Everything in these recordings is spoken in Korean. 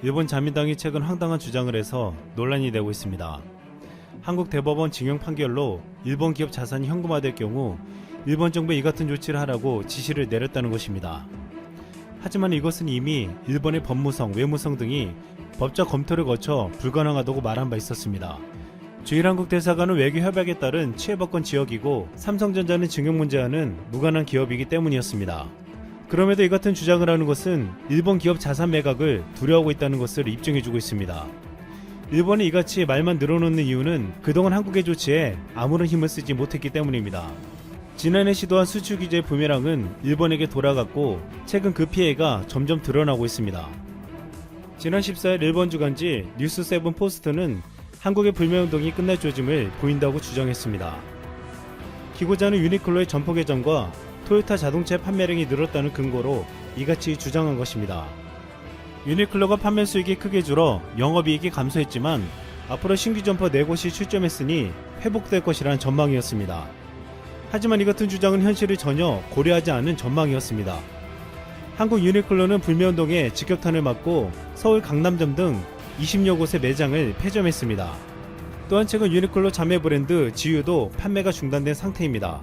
일본 자민당이 최근 황당한 주장을 해서 논란이 되고 있습니다. 한국 대법원 징용 판결로 일본 기업 자산이 현금화될 경우 일본 정부에 이 같은 조치를 하라고 지시를 내렸다는 것입니다. 하지만 이것은 이미 일본의 법무성, 외무성 등이 법적 검토를 거쳐 불가능하다고 말한 바 있었습니다. 주일 한국 대사관은 외교 협약에 따른 치해법권 지역이고 삼성전자는 징용 문제와는 무관한 기업이기 때문이었습니다. 그럼에도 이 같은 주장을 하는 것은 일본 기업 자산 매각을 두려워하고 있다는 것을 입증해주고 있습니다. 일본이 이같이 말만 늘어놓는 이유는 그동안 한국의 조치에 아무런 힘을 쓰지 못했기 때문입니다. 지난해 시도한 수출 규제 부메랑은 일본에게 돌아갔고 최근 그 피해가 점점 드러나고 있습니다. 지난 14일 일본 주간지 뉴스세븐 포스트는 한국의 불매운동이 끝날 조짐을 보인다고 주장했습니다. 기고자는 유니클로의 점포 개점과 토요타 자동차의 판매량이 늘었다는 근거로 이같이 주장한 것입니다. 유니클로가 판매 수익이 크게 줄어 영업이익이 감소했지만 앞으로 신규 점포 4곳이 출점했으니 회복될 것이라는 전망이었습니다. 하지만 이 같은 주장은 현실을 전혀 고려하지 않은 전망이었습니다. 한국 유니클로는 불매운동에 직격탄을 맞고 서울 강남점 등 20여 곳의 매장을 폐점했습니다. 또한 최근 유니클로 자매 브랜드 지유도 판매가 중단된 상태입니다.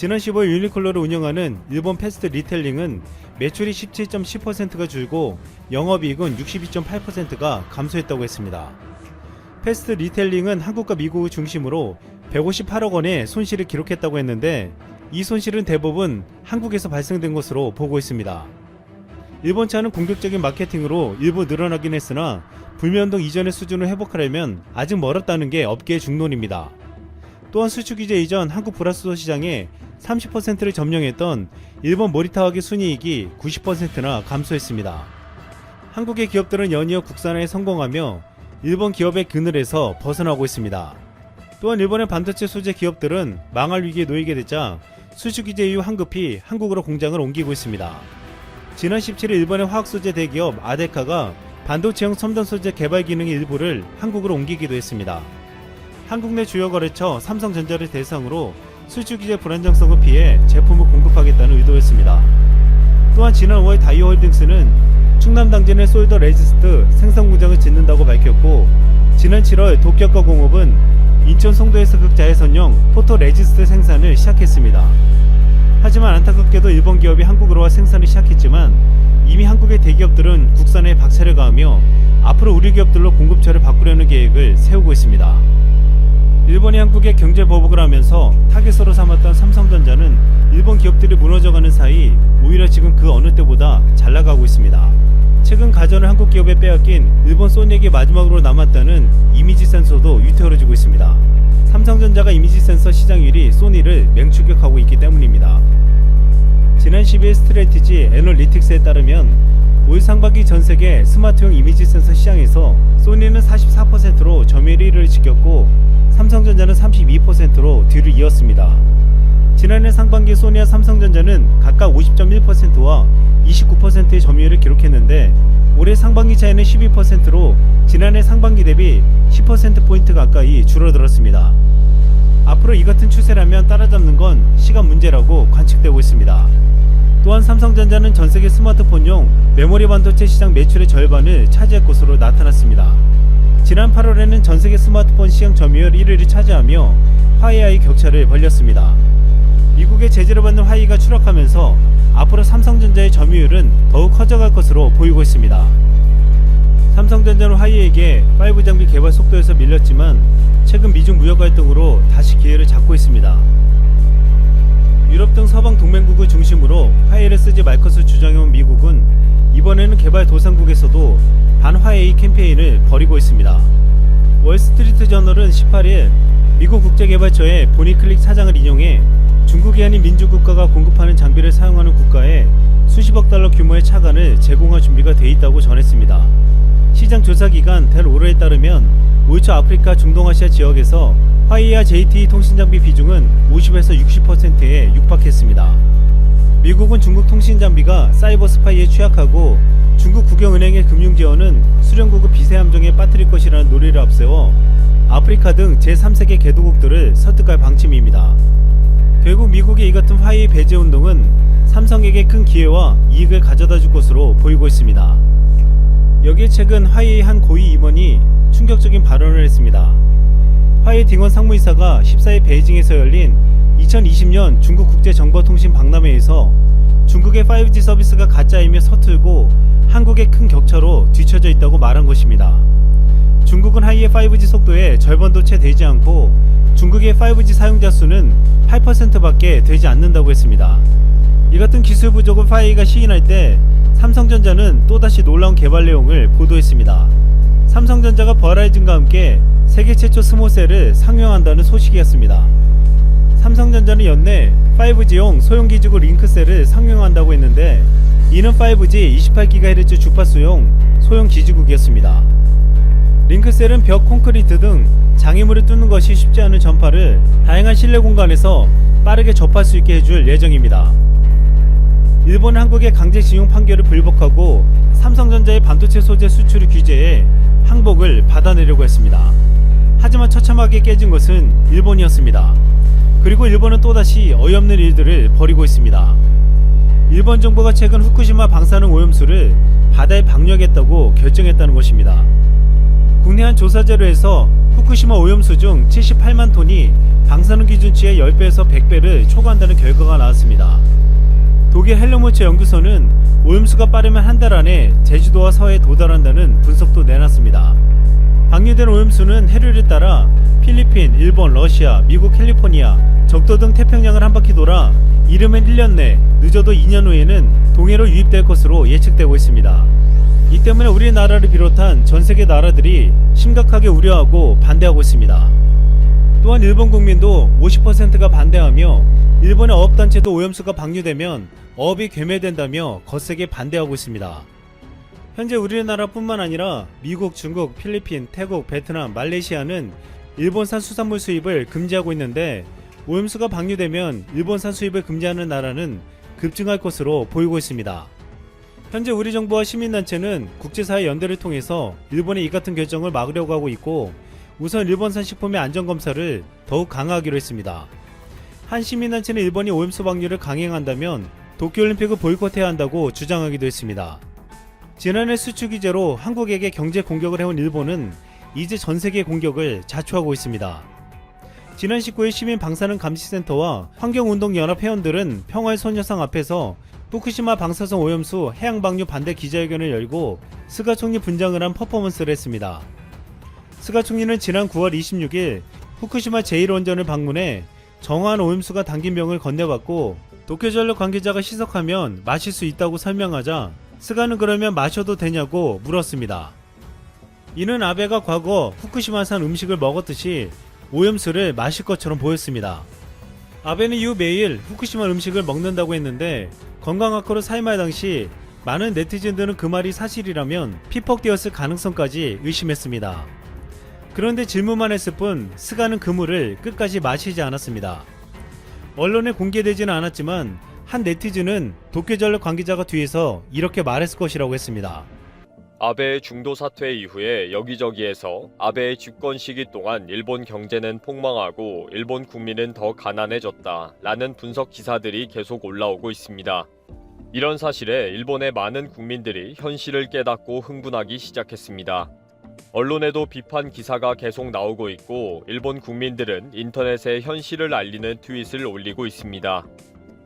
지난 15일 유니클로를 운영하는 일본 패스트 리텔링은 매출이 17.10%가 줄고 영업이익은 62.8%가 감소했다고 했습니다. 패스트 리텔링은 한국과 미국을 중심으로 158억 원의 손실을 기록했다고 했는데 이 손실은 대부분 한국에서 발생된 것으로 보고 있습니다. 일본 차는 공격적인 마케팅으로 일부 늘어나긴 했으나 불매운동 이전의 수준을 회복하려면 아직 멀었다는 게 업계의 중론입니다. 또한 수출 규제 이전 한국 브라스도 시장에 30%를 점령했던 일본 모리타와기 순이익이 90%나 감소했습니다. 한국의 기업들은 연이어 국산화에 성공하며 일본 기업의 그늘에서 벗어나고 있습니다. 또한 일본의 반도체 소재 기업들은 망할 위기에 놓이게 되자 수출 규제 이후 한급히 한국으로 공장을 옮기고 있습니다. 지난 17일 일본의 화학 소재 대기업 아데카가 반도체형 첨단 소재 개발 기능의 일부를 한국으로 옮기기도 했습니다. 한국 내 주요 거래처 삼성전자를 대상으로 수출 규제 불안정성을 피해 제품을 공급하겠다는 의도였습니다. 또한 지난 5월 다이오홀딩스는 충남 당진의 솔더 레지스트 생산 공장을 짓는다고 밝혔고 지난 7월 도쿄과 공업은 인천 송도에서 극자외선용 포토 레지스트 생산을 시작했습니다. 하지만 안타깝게도 일본 기업이 한국으로 와 생산을 시작했지만 이미 한국의 대기업들은 국산에 박차를 가하며 앞으로 우리 기업들로 공급처를 바꾸려는 계획을 세우고 있습니다. 일본이 한국에 경제 보복을 하면서 타겟으로 삼았던 삼성전자는 일본 기업들이 무너져가는 사이 오히려 지금 그 어느 때보다 잘 나가고 있습니다. 최근 가전을 한국 기업에 빼앗긴 일본 소닉이 마지막으로 남았다는 이미지 센서도 위태로워지고 있습니다. 삼성전자가 이미지 센서 시장 1위 소니를 맹추격하고 있기 때문입니다. 지난 12일 스트레티지 애널리틱스에 따르면 올 상반기 전 세계 스마트용 이미지 센서 시장에서 소니는 44%로 점유율 1위를 지켰고 삼성전자는 32%로 뒤를 이었습니다. 지난해 상반기 소니와 삼성전자는 각각 50.1%와 29%의 점유율을 기록했는데 올해 상반기 차이는 12%로 지난해 상반기 대비 10%포인트 가까이 줄어들었습니다. 앞으로 이 같은 추세라면 따라잡는 건 시간 문제라고 관측되고 있습니다. 또한 삼성전자는 전 세계 스마트폰용 메모리 반도체 시장 매출의 절반을 차지할 것으로 나타났습니다. 지난 8월에는 전 세계 스마트폰 시장 점유율 1위를 차지하며 화웨이와의 격차를 벌렸습니다. 미국의 제재를 받는 화웨이가 추락하면서 앞으로 삼성전자의 점유율은 더욱 커져갈 것으로 보이고 있습니다. 삼성전자는 화웨이에게 5 장비 개발 속도에서 밀렸지만 최근 미중 무역 갈등으로 다시 기회를 잡고 있습니다. 유럽 등 서방 동맹국을 중심으로 화웨이를 쓰지 말 것을 주장해온 미국은 이번에는 개발 도상국에서도 반화웨이 캠페인을 벌이고 있습니다. 월스트리트 저널은 18일 미국 국제개발처의 보니클릭 사장을 인용해 중국이 아닌 민주국가가 공급하는 장비를 사용하는 국가에 수십억 달러 규모의 차관을 제공할 준비가 돼 있다고 전했습니다. 시장 조사기관 델오르에 따르면 올초 아프리카 중동아시아 지역에서 화웨이와 JT 통신장비 비중은 50에서 60%에 육박했습니다. 미국은 중국 통신 장비가 사이버 스파이에 취약하고 중국 국영은행의 금융 지원은 수령국을 비세 함정에 빠뜨릴 것이라는 논리를 앞세워 아프리카 등 제3세계 개도국들을 설득할 방침입니다. 결국 미국의 이 같은 화웨이 배제 운동은 삼성에게 큰 기회와 이익을 가져다 줄 것으로 보이고 있습니다. 여기에 최근 화웨이 한 고위 임원이 충격적인 발언을 했습니다. 화웨이 딩원 상무이사가 14일 베이징에서 열린 2020년 중국 국제정보통신 박람회에서 중국의 5G 서비스가 가짜이며 서툴고 한국의 큰 격차로 뒤처져 있다고 말한 것입니다. 중국은 하이의 5G 속도의 절반도 채 되지 않고 중국의 5G 사용자 수는 8%밖에 되지 않는다고 했습니다. 이 같은 기술 부족을 화웨이가 시인할 때 삼성전자는 또다시 놀라운 개발 내용을 보도했습니다. 삼성전자가 버라이즌과 함께 세계 최초 스모셀을 상용한다는 소식이었습니다. 삼성전자는 연내 5G용 소형 기지국 링크셀을 상용한다고 했는데 이는 5G 28GHz 주파수용 소형 기지국이었습니다. 링크셀은 벽, 콘크리트 등 장애물을 뚫는 것이 쉽지 않은 전파를 다양한 실내 공간에서 빠르게 접할 수 있게 해줄 예정입니다. 일본은 한국의 강제 징용 판결을 불복하고 삼성전자의 반도체 소재 수출을 규제해 항복을 받아내려고 했습니다. 하지만 처참하게 깨진 것은 일본이었습니다. 그리고 일본은 또다시 어이없는 일들을 벌이고 있습니다. 일본 정부가 최근 후쿠시마 방사능 오염수를 바다에 방류하겠다고 결정했다는 것입니다. 국내 한 조사 자료에서 후쿠시마 오염수 중 78만 톤이 방사능 기준치의 10배에서 100배를 초과한다는 결과가 나왔습니다. 독일 헬르모츠 연구소는 오염수가 빠르면 한 달 안에 제주도와 서해에 도달한다는 분석도 내놨습니다. 방류된 오염수는 해류를 따라 필리핀, 일본, 러시아, 미국 캘리포니아, 적도 등 태평양을 한 바퀴 돌아 이르면 1년 내, 늦어도 2년 후에는 동해로 유입될 것으로 예측되고 있습니다. 이 때문에 우리나라를 비롯한 전 세계 나라들이 심각하게 우려하고 반대하고 있습니다. 또한 일본 국민도 50%가 반대하며 일본의 어업단체도 오염수가 방류되면 어업이 괴멸된다며 거세게 반대하고 있습니다. 현재 우리나라뿐만 아니라 미국, 중국, 필리핀, 태국, 베트남, 말레이시아는 일본산 수산물 수입을 금지하고 있는데 오염수가 방류되면 일본산 수입을 금지하는 나라는 급증할 것으로 보이고 있습니다. 현재 우리 정부와 시민단체는 국제사회 연대를 통해서 일본의 이 같은 결정을 막으려고 하고 있고 우선 일본산 식품의 안전검사를 더욱 강화하기로 했습니다. 한 시민단체는 일본이 오염수 방류를 강행한다면 도쿄올림픽을 보이콧해야 한다고 주장하기도 했습니다. 지난해 수출 규제로 한국에게 경제 공격을 해온 일본은 이제 전 세계 공격을 자초하고 있습니다. 지난 19일 시민 방사능 감시센터와 환경운동연합 회원들은 평화의 소녀상 앞에서 후쿠시마 방사성 오염수 해양 방류 반대 기자회견을 열고 스가 총리 분장을 한 퍼포먼스를 했습니다. 스가 총리는 지난 9월 26일 후쿠시마 제1원전을 방문해 정화한 오염수가 담긴 병을 건네받고 도쿄전력 관계자가 시석하면 마실 수 있다고 설명하자 스가는 그러면 마셔도 되냐고 물었습니다. 이는 아베가 과거 후쿠시마산 음식을 먹었듯이 오염수를 마실 것처럼 보였습니다. 아베는 이후 매일 후쿠시마 음식을 먹는다고 했는데 건강학회로 사임할 당시 많은 네티즌들은 그 말이 사실이라면 피폭되었을 가능성까지 의심했습니다. 그런데 질문만 했을 뿐 스가는 그 물을 끝까지 마시지 않았습니다. 언론에 공개되지는 않았지만 한 네티즌은 도쿄전력 관계자가 뒤에서 이렇게 말했을 것이라고 했습니다. 아베의 중도 사퇴 이후에 여기저기에서 아베의 집권 시기 동안 일본 경제는 폭망하고 일본 국민은 더 가난해졌다 라는 분석 기사들이 계속 올라오고 있습니다. 이런 사실에 일본의 많은 국민들이 현실을 깨닫고 흥분하기 시작했습니다. 언론에도 비판 기사가 계속 나오고 있고 일본 국민들은 인터넷에 현실을 알리는 트윗을 올리고 있습니다.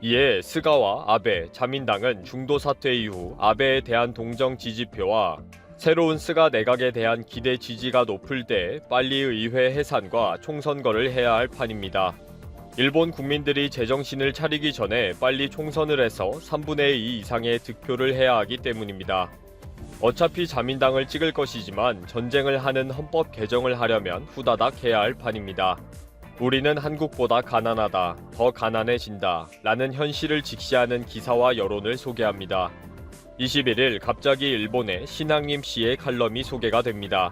이에 스가와 아베, 자민당은 중도 사퇴 이후 아베에 대한 동정 지지표와 새로운 스가 내각에 대한 기대 지지가 높을 때 빨리 의회 해산과 총선거를 해야 할 판입니다. 일본 국민들이 제정신을 차리기 전에 빨리 총선을 해서 3분의 2 이상의 득표를 해야 하기 때문입니다. 어차피 자민당을 찍을 것이지만 전쟁을 하는 헌법 개정을 하려면 후다닥 해야 할 판입니다. 우리는 한국보다 가난하다, 더 가난해진다 라는 현실을 직시하는 기사와 여론을 소개합니다. 21일 갑자기 일본의 신앙님 씨의 칼럼이 소개가 됩니다.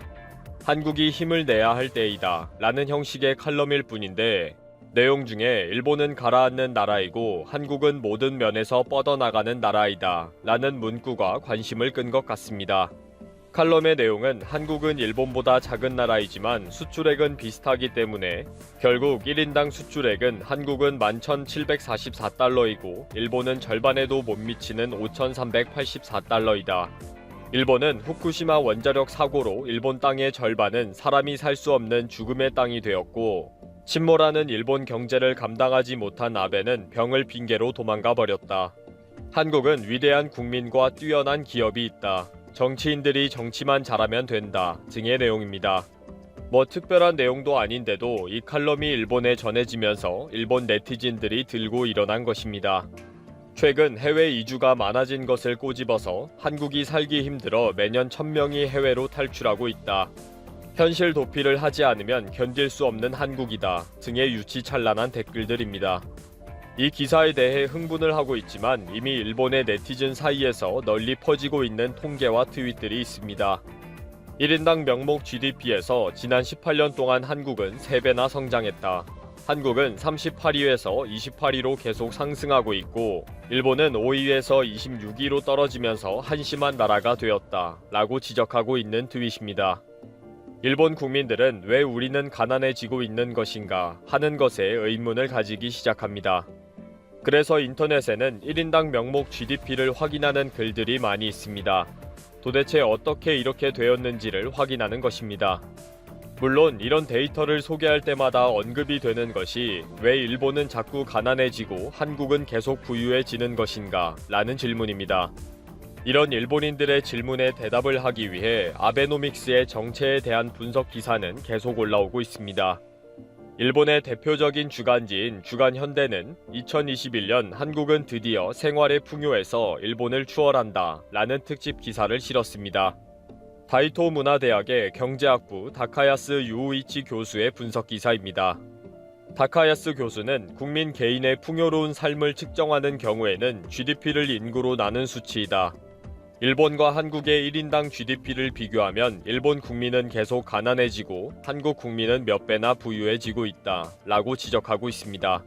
한국이 힘을 내야 할 때이다 라는 형식의 칼럼일 뿐인데 내용 중에 일본은 가라앉는 나라이고 한국은 모든 면에서 뻗어나가는 나라이다 라는 문구가 관심을 끈 것 같습니다. 칼럼의 내용은 한국은 일본보다 작은 나라이지만 수출액은 비슷하기 때문에 결국 1인당 수출액은 한국은 11,744달러이고 일본은 절반에도 못 미치는 5,384달러이다. 일본은 후쿠시마 원자력 사고로 일본 땅의 절반은 사람이 살 수 없는 죽음의 땅이 되었고 침몰하는 일본 경제를 감당하지 못한 아베는 병을 핑계로 도망가 버렸다. 한국은 위대한 국민과 뛰어난 기업이 있다. 정치인들이 정치만 잘하면 된다. 등의 내용입니다. 뭐 특별한 내용도 아닌데도 이 칼럼이 일본에 전해지면서 일본 네티즌들이 들고 일어난 것입니다. 최근 해외 이주가 많아진 것을 꼬집어서 한국이 살기 힘들어 매년 천명이 해외로 탈출하고 있다. 현실 도피를 하지 않으면 견딜 수 없는 한국이다 등의 유치찬란한 댓글들입니다. 이 기사에 대해 흥분을 하고 있지만 이미 일본의 네티즌 사이에서 널리 퍼지고 있는 통계와 트윗들이 있습니다. 1인당 명목 GDP에서 지난 18년 동안 한국은 3배나 성장했다. 한국은 38위에서 28위로 계속 상승하고 있고 일본은 5위에서 26위로 떨어지면서 한심한 나라가 되었다. 라고 지적하고 있는 트윗입니다. 일본 국민들은 왜 우리는 가난해지고 있는 것인가 하는 것에 의문을 가지기 시작합니다. 그래서 인터넷에는 1인당 명목 GDP를 확인하는 글들이 많이 있습니다. 도대체 어떻게 이렇게 되었는지를 확인하는 것입니다. 물론 이런 데이터를 소개할 때마다 언급이 되는 것이 왜 일본은 자꾸 가난해지고 한국은 계속 부유해지는 것인가 라는 질문입니다. 이런 일본인들의 질문에 대답을 하기 위해 아베노믹스의 정체에 대한 분석 기사는 계속 올라오고 있습니다. 일본의 대표적인 주간지인 주간 현대는 2021년 한국은 드디어 생활의 풍요에서 일본을 추월한다 라는 특집 기사를 실었습니다. 다이토 문화대학의 경제학부 다카야스 유우이치 교수의 분석 기사입니다. 다카야스 교수는 국민 개인의 풍요로운 삶을 측정하는 경우에는 GDP를 인구로 나눈 수치이다. 일본과 한국의 1인당 GDP를 비교하면 일본 국민은 계속 가난해지고 한국 국민은 몇 배나 부유해지고 있다. 라고 지적하고 있습니다.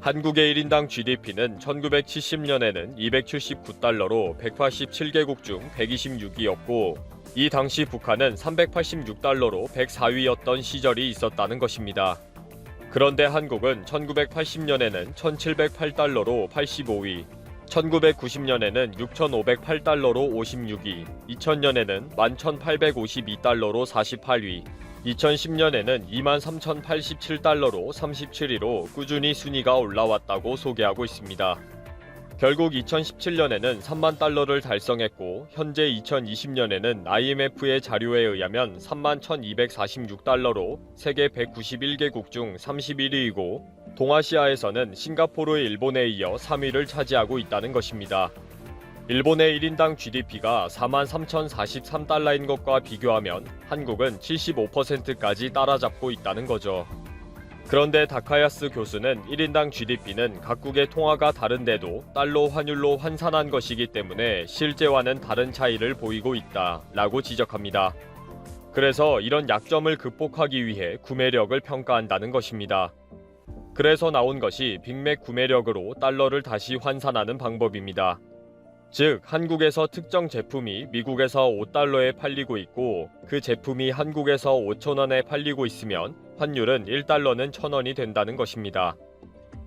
한국의 1인당 GDP는 1970년에는 279달러로 187개국 중 126위였고 이 당시 북한은 386달러로 104위였던 시절이 있었다는 것입니다. 그런데 한국은 1980년에는 1708달러로 85위, 1990년에는 6,508달러로 56위, 2000년에는 11,852달러로 48위, 2010년에는 23,087달러로 37위로 꾸준히 순위가 올라왔다고 소개하고 있습니다. 결국 2017년에는 3만 달러를 달성했고 현재 2020년에는 IMF의 자료에 의하면 3만 1,246달러로 세계 191개국 중 31위이고 동아시아에서는 싱가포르, 일본에 이어 3위를 차지하고 있다는 것입니다. 일본의 1인당 GDP가 4만 3,043달러인 것과 비교하면 한국은 75%까지 따라잡고 있다는 거죠. 그런데 다카야스 교수는 1인당 GDP는 각국의 통화가 다른데도 달러 환율로 환산한 것이기 때문에 실제와는 다른 차이를 보이고 있다 라고 지적합니다. 그래서 이런 약점을 극복하기 위해 구매력을 평가한다는 것입니다. 그래서 나온 것이 빅맥 구매력으로 달러를 다시 환산하는 방법입니다. 즉, 한국에서 특정 제품이 미국에서 5달러에 팔리고 있고 그 제품이 한국에서 5천원에 팔리고 있으면 환율은 1달러는 1,000원이 된다는 것입니다.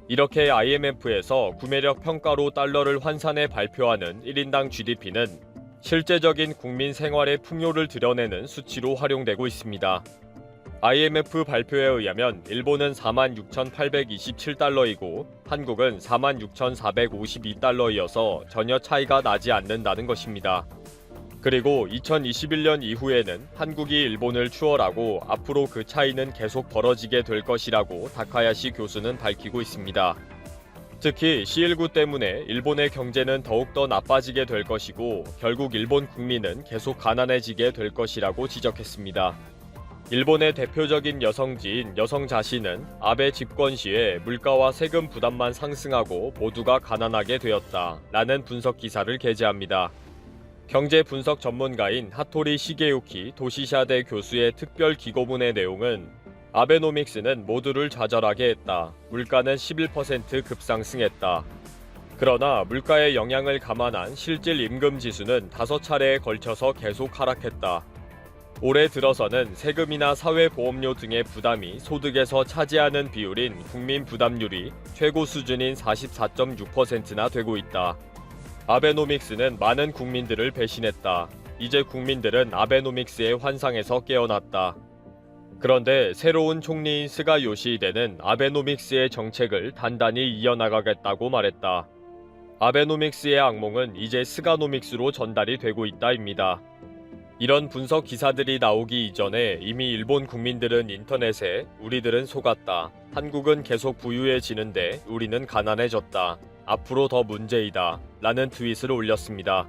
이렇게 IMF에서 구매력 평가로 달러를 환산해 발표하는 1인당 GDP는 실제적인 국민 생활의 풍요를 드러내는 수치로 활용되고 있습니다. IMF 발표에 의하면 일본은 46,827달러이고 한국은 46,452달러이어서 전혀 차이가 나지 않는다는 것입니다. 그리고 2021년 이후에는 한국이 일본을 추월하고 앞으로 그 차이는 계속 벌어지게 될 것이라고 다카야시 교수는 밝히고 있습니다. 특히 C19 때문에 일본의 경제는 더욱더 나빠지게 될 것이고 결국 일본 국민은 계속 가난해지게 될 것이라고 지적했습니다. 일본의 대표적인 여성지인 여성 자신은 아베 집권 시에 물가와 세금 부담만 상승하고 모두가 가난하게 되었다. 라는 분석 기사를 게재합니다. 경제 분석 전문가인 하토리 시게유키 도시샤대 교수의 특별 기고문의 내용은 아베노믹스는 모두를 좌절하게 했다. 물가는 11% 급상승했다. 그러나 물가의 영향을 감안한 실질 임금 지수는 다섯 차례에 걸쳐서 계속 하락했다. 올해 들어서는 세금이나 사회보험료 등의 부담이 소득에서 차지하는 비율인 국민 부담률이 최고 수준인 44.6%나 되고 있다. 아베노믹스는 많은 국민들을 배신했다. 이제 국민들은 아베노믹스의 환상에서 깨어났다. 그런데 새로운 총리인 스가 요시히데는 아베노믹스의 정책을 단단히 이어나가겠다고 말했다. 아베노믹스의 악몽은 이제 스가노믹스로 전달이 되고 있다입니다. 이런 분석 기사들이 나오기 이전에 이미 일본 국민들은 인터넷에 우리들은 속았다. 한국은 계속 부유해지는데 우리는 가난해졌다. 앞으로 더 문제이다. 라는 트윗을 올렸습니다.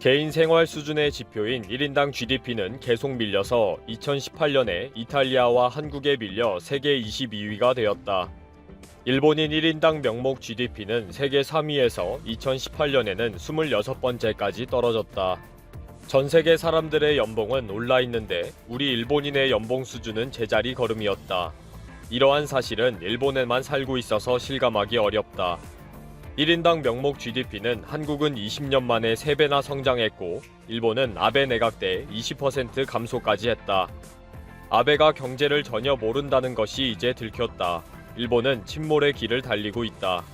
개인 생활 수준의 지표인 1인당 GDP는 계속 밀려서 2018년에 이탈리아와 한국에 밀려 세계 22위가 되었다. 일본인 1인당 명목 GDP는 세계 3위에서 2018년에는 26번째까지 떨어졌다. 전 세계 사람들의 연봉은 올라 있는데 우리 일본인의 연봉 수준은 제자리 걸음이었다. 이러한 사실은 일본에만 살고 있어서 실감하기 어렵다. 1인당 명목 GDP는 한국은 20년 만에 3배나 성장했고 일본은 아베 내각 때 20% 감소까지 했다. 아베가 경제를 전혀 모른다는 것이 이제 들켰다. 일본은 침몰의 길을 달리고 있다.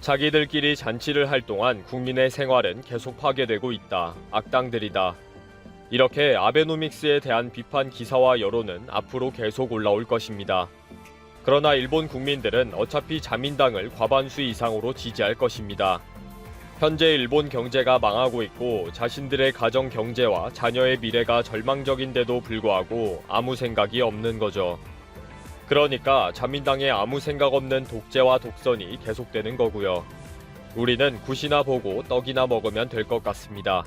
자기들끼리 잔치를 할 동안 국민의 생활은 계속 파괴되고 있다. 악당들이다. 이렇게 아베노믹스에 대한 비판 기사와 여론은 앞으로 계속 올라올 것입니다. 그러나 일본 국민들은 어차피 자민당을 과반수 이상으로 지지할 것입니다. 현재 일본 경제가 망하고 있고 자신들의 가정 경제와 자녀의 미래가 절망적인데도 불구하고 아무 생각이 없는 거죠. 그러니까 자민당의 아무 생각 없는 독재와 독선이 계속되는 거고요. 우리는 굿이나 보고 떡이나 먹으면 될 것 같습니다.